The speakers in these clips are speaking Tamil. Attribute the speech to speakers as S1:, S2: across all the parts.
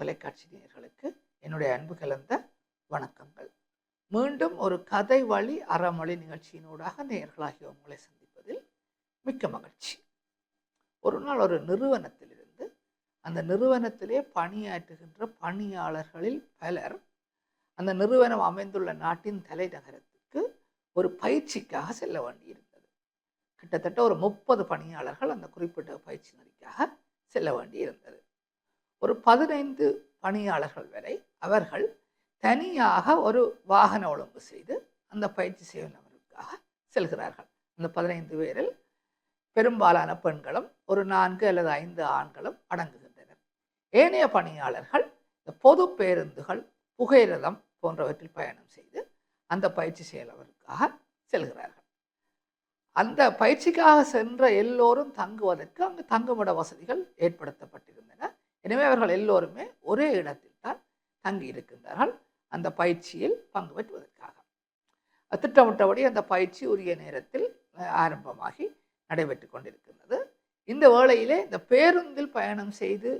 S1: தொலைக்காட்சி நேயர்களுக்கு என்னுடைய அன்பு கலந்த வணக்கங்கள். மீண்டும் ஒரு கதை வழி அறமொழி நிகழ்ச்சியினூடாக நேயர்களாகிய உங்களை சந்திப்பதில் மிக்க மகிழ்ச்சி. ஒரு நாள் ஒரு நிறுவனத்திலிருந்து அந்த நிறுவனத்திலே பணியாற்றுகின்ற பணியாளர்களில் பலர் அந்த நிறுவனம் அமைந்துள்ள நாட்டின் தலைநகரத்துக்கு ஒரு பயிற்சிக்காக செல்ல வேண்டியிருந்தது. கிட்டத்தட்ட ஒரு முப்பது பணியாளர்கள் அந்த குறிப்பிட்ட பயிற்சி நெறிக்காக செல்ல வேண்டியிருந்தது. ஒரு பதினைந்து பணியாளர்கள் வரை அவர்கள் தனியாக ஒரு வாகன ஒழுங்கு செய்து அந்த பயிற்சி செய்வதற்காக செல்கிறார்கள். அந்த பதினைந்து பேரில் பெரும்பாலான பெண்களும் ஒரு நான்கு அல்லது ஐந்து ஆண்களும் அடங்குகின்றனர். ஏனைய பணியாளர்கள் இந்த பொது பேருந்துகள் புகையிரதம் போன்றவற்றில் பயணம் செய்து அந்த பயிற்சி செய்வதற்காக செல்கிறார்கள். அந்த பயிற்சிக்காக சென்ற எல்லோரும் தங்குவதற்கு அங்கு தங்குமிட வசதிகள் ஏற்படுத்தப்பட்டிருந்தன. எனவே அவர்கள் எல்லோருமே ஒரே இடத்தில் தான் தங்கி இருக்கின்றார்கள். அந்த பயிற்சியில் பங்கு பெற்றுவதற்காக. திட்டமிட்டபடி அந்த பயிற்சி உரிய நேரத்தில் ஆரம்பமாகி நடைபெற்று கொண்டிருக்கின்றது. இந்த வேளையிலே இந்த பேருந்தில் பயணம் செய்து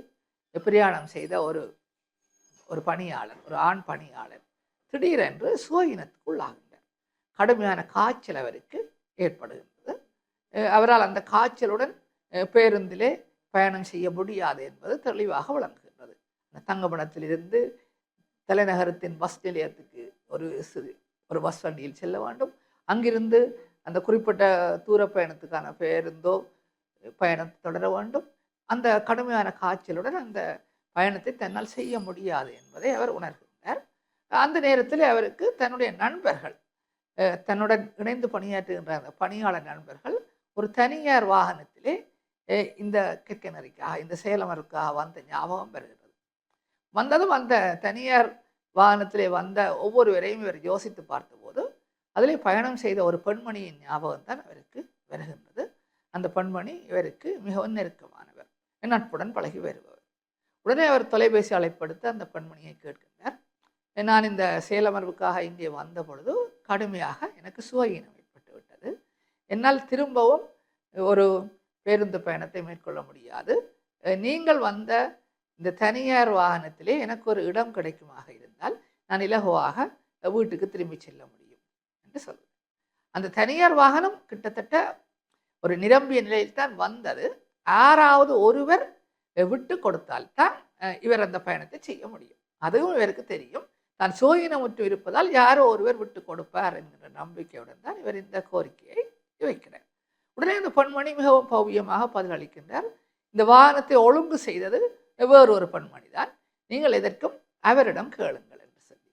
S1: பிரயாணம் செய்த ஒரு ஒரு பணியாளர் ஒரு ஆண் பணியாளர் திடீரென்று சுவயினத்துக்குள்ளாகின்றார் கடுமையான காய்ச்சல் அவருக்கு ஏற்படுகின்றது. அவரால் அந்த காய்ச்சலுடன் பேருந்திலே பயணம் செய்ய முடியாது என்பது தெளிவாக விளங்குகின்றது. தங்கமணத்திலிருந்து தலைநகரத்தின் பஸ் நிலையத்துக்கு ஒரு சிறு ஒரு பஸ் வண்டியில் செல்ல வேண்டும். அங்கிருந்து அந்த குறிப்பிட்ட தூர பயணத்துக்கான பேருந்தோ பயணம் தொடர வேண்டும். அந்த கடுமையான காய்ச்சலுடன் அந்த பயணத்தை தன்னால் செய்ய முடியாது என்பதை அவர் உணர்கின்றார். அந்த நேரத்தில் அவருக்கு தன்னுடைய நண்பர்கள் தன்னுடன் இணைந்து பணியாற்றுகின்ற அந்த பணியாளர் நண்பர்கள் ஒரு தனியார் வாகனத்தை அஹ், இந்த கிற்கனரிக்காக இந்த சேலமருக்காக வந்த ஞாபகம் பெறுகிறது வந்ததும் அந்த தனியார் வாகனத்திலே வந்த ஒவ்வொருவரையும் இவர் யோசித்து பார்த்தபோது அதிலே பயணம் செய்த ஒரு பெண்மணியின் ஞாபகம் தான் அவருக்கு வருகின்றது. அந்த பெண்மணி இவருக்கு மிகவும் நெருக்கமானவர் நட்புடன் பழகி வருபவர். உடனே அவர் தொலைபேசி அழைப்படுத்த அந்த பெண்மணியை கேட்கின்றார் நான் இந்த சேலமர்வுக்காக இங்கே வந்த பொழுது கடுமையாக எனக்கு சுவையினம் ஏற்பட்டு விட்டது என்னால் திரும்பவும் ஒரு பேருந்து பயணத்தை மேற்கொள்ள முடியாது. நீங்கள் வந்த இந்த தனியார் வாகனத்திலே எனக்கு ஒரு இடம் கிடைக்குமாக இருந்தால் நான் இலகுவாக வீட்டுக்கு திரும்பி செல்ல முடியும் என்று சொல்லுவேன் அந்த தனியார் வாகனம் கிட்டத்தட்ட ஒரு நிரம்பிய நிலையில் தான் வந்தது. ஆறாவது ஒருவர் விட்டு கொடுத்தால்தான் இவர் அந்த பயணத்தை செய்ய முடியும். அதுவும் இவருக்கு தெரியும். தான் சோயினமுற்று இருப்பதால் யாரோ ஒருவர் விட்டு கொடுப்பார் என்கிற நம்பிக்கையுடன் தான் இவர் இந்த கோரிக்கையை வைக்கிறார். உடனே இந்த பெண்மணி மிகவும் பவ்யமாக பதிலளிக்கின்றார் இந்த வாகனத்தை ஒழுங்கு செய்தது வேறு ஒரு பெண்மணி தான் நீங்கள் எதற்கும் அவரிடம் கேளுங்கள் என்று சொல்லி.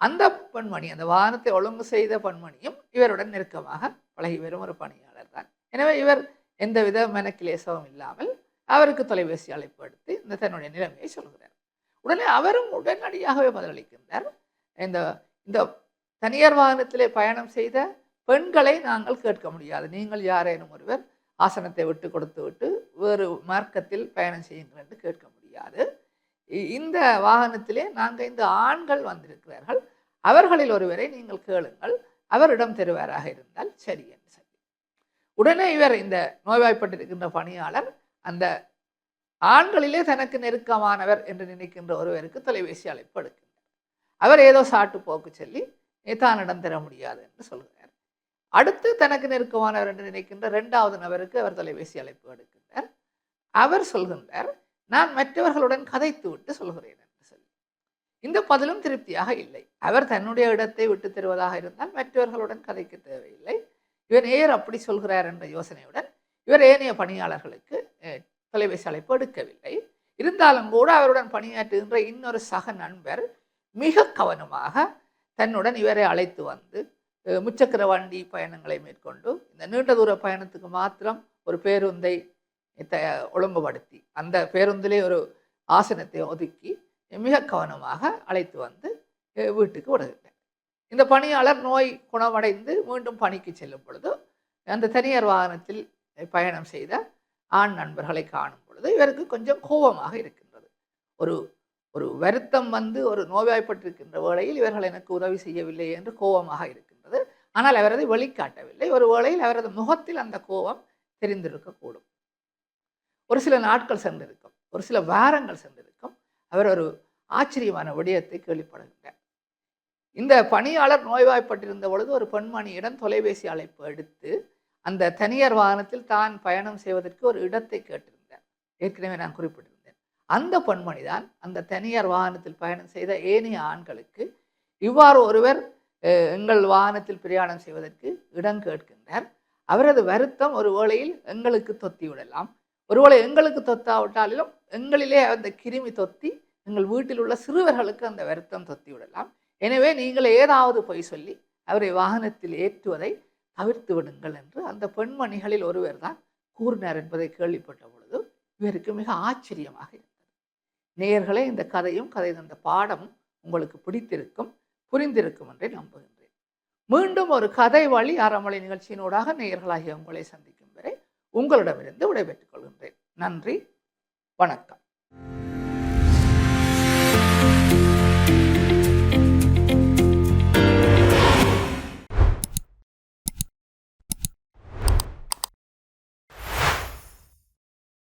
S1: அந்த பெண்மணி அந்த வாகனத்தை ஒழுங்கு செய்த பெண்மணியும் இவருடன் நெருக்கமாக பழகி வரும் ஒரு பணியாளர் தான். எனவே இவர் எந்தவித மனக்கிலேசமும் இல்லாமல் அவருக்கு தொலைபேசி அழைப்பு எடுத்து இந்த தன்னுடைய நிலைமையை சொல்கிறார். உடனே அவரும் உடனடியாகவே பதிலளிக்கின்றார். இந்த இந்த தனியார் வாகனத்திலே பயணம் செய்த பெண்களை நாங்கள் கேட்க முடியாது. நீங்கள் யாரேனும் ஒருவர் ஆசனத்தை விட்டு கொடுத்து விட்டு வேறு மார்க்கத்தில் பயணம் செய்யுங்கள் என்று கேட்க முடியாது. இ- இந்த வாகனத்திலே நாங்கள் இந்த ஆண்கள் வந்திருக்கிறார்கள். அவர்களில் ஒருவரை நீங்கள் கேளுங்கள். அவரிடம் தருவாராக இருந்தால் சரி என்று சொல்லி. உடனே இவர் இந்த நோய்வாய்ப்பட்டிருக்கின்ற பணியாளர் அந்த ஆண்களிலே தனக்கு நெருக்கமானவர் என்று நினைக்கின்ற ஒருவருக்கு தொலைபேசி அழைப்பு எடுக்கின்றார் அவர் ஏதோ சாட்டு போக்கு சொல்லி தானிடம் தர முடியாது என்று சொல்கிறார். அடுத்து தனக்கு நெருக்கமானவர் என்று நினைக்கின்ற இரண்டாவது நபருக்கு அவர் தொலைபேசி அழைப்பு எடுக்கின்றார். அவர் சொல்கின்றார் நான் மற்றவர்களுடன் கதைத்து விட்டு சொல்கிறேன் என்று சொல்லி. இந்த பதிலும் திருப்தியாக இல்லை. அவர் தன்னுடைய இடத்தை விட்டு தருவதாக இருந்தால் மற்றவர்களுடன் கதைக்க தேவையில்லை. இவர் ஏர் அப்படி சொல்கிறார் என்ற யோசனையுடன் இவர் ஏனைய பணியாளர்களுக்கு தொலைபேசி அழைப்பு எடுக்கவில்லை. இருந்தாலும் கூட அவருடன் பணியாற்றுகின்ற இன்னொரு சக நண்பர் மிக கவனமாக தன்னுடன் இவரை அழைத்து வந்து முச்சக்கர வண்டி பயணங்களை மேற்கொண்டு இந்த நீண்ட தூர பயணத்துக்கு மாத்திரம் ஒரு பேருந்தை த ஒழுங்குபடுத்தி அந்த பேருந்திலே ஒரு ஆசனத்தை ஒதுக்கி மிக கவனமாக அழைத்து வந்து வீட்டுக்கு விடுகின்றார் இந்த பணியாளர் நோய் குணமடைந்து மீண்டும் பணிக்கு செல்லும் பொழுது அந்த தனியார் வாகனத்தில் பயணம் செய்த ஆண் நண்பர்களை காணும் பொழுது இவருக்கு கொஞ்சம் கோபமாக இருக்கின்றது. ஒரு ஒரு வருத்தம் வந்து ஒரு நோய்வாய்ப்பட்டிருக்கின்ற வேளையில் இவர்கள் எனக்கு உதவி செய்யவில்லை என்று கோபமாக இருக்கு ஆனால் அவரது வெளிக்காட்டவில்லை. ஒரு வேளையில் அவரது முகத்தில் அந்த கோபம் தெரிந்திருக்கக்கூடும். ஒரு சில நாட்கள் சென்றிருக்கும். ஒரு சில வாரங்கள் சென்றிருக்கும். அவர் ஒரு ஆச்சரியமான விடயத்தை கேள்விப்படுகின்றார். இந்த பணியாளர் நோய்வாய்ப்பட்டிருந்த பொழுது ஒரு பெண்மணியிடம் தொலைபேசி அழைப்பு எடுத்து அந்த தனியார் வாகனத்தில் தான் பயணம் செய்வதற்கு ஒரு இடத்தை கேட்டிருந்தார். ஏற்கனவே நான் குறிப்பிட்டிருந்தேன். அந்த பெண்மணி தான் அந்த தனியார் வாகனத்தில் பயணம் செய்த ஏனைய ஆண்களுக்கு இவ்வாறு ஒருவர் எங்கள் வாகனத்தில் பிரயாணம் செய்வதற்கு இடம் கேட்கின்றார். அவரது வருத்தம் ஒரு வேளையில் எங்களுக்கு தொத்தி விடலாம். ஒருவேளை எங்களுக்கு தொத்தாவிட்டாலும் எங்களிலே அந்த கிருமி தொத்தி எங்கள் வீட்டில் உள்ள சிறுவர்களுக்கு அந்த வருத்தம் தொத்தி விடலாம். எனவே நீங்கள் ஏதாவது பொய் சொல்லி அவரை வாகனத்தில் ஏற்றுவதை தவிர்த்து விடுங்கள் என்று அந்த பெண்மணிகளில் ஒருவர் தான் கூறினார் என்பதை கேள்விப்பட்ட பொழுது இவருக்கு மிக ஆச்சரியமாக இருந்தது. நேயர்களே இந்த கதையும் கதை தந்த பாடமும் உங்களுக்கு பிடித்திருக்கும். புரிந்திருக்கும் என்றே நம்புகின்றேன் மீண்டும் ஒரு கதை வழி அறமொழி நிகழ்ச்சியினூடாக நேயர்களாகிய உங்களை சந்திக்கும் வரை உங்களிடமிருந்து விடைபெற்றுக் கொள்கின்றேன். நன்றி. வணக்கம்.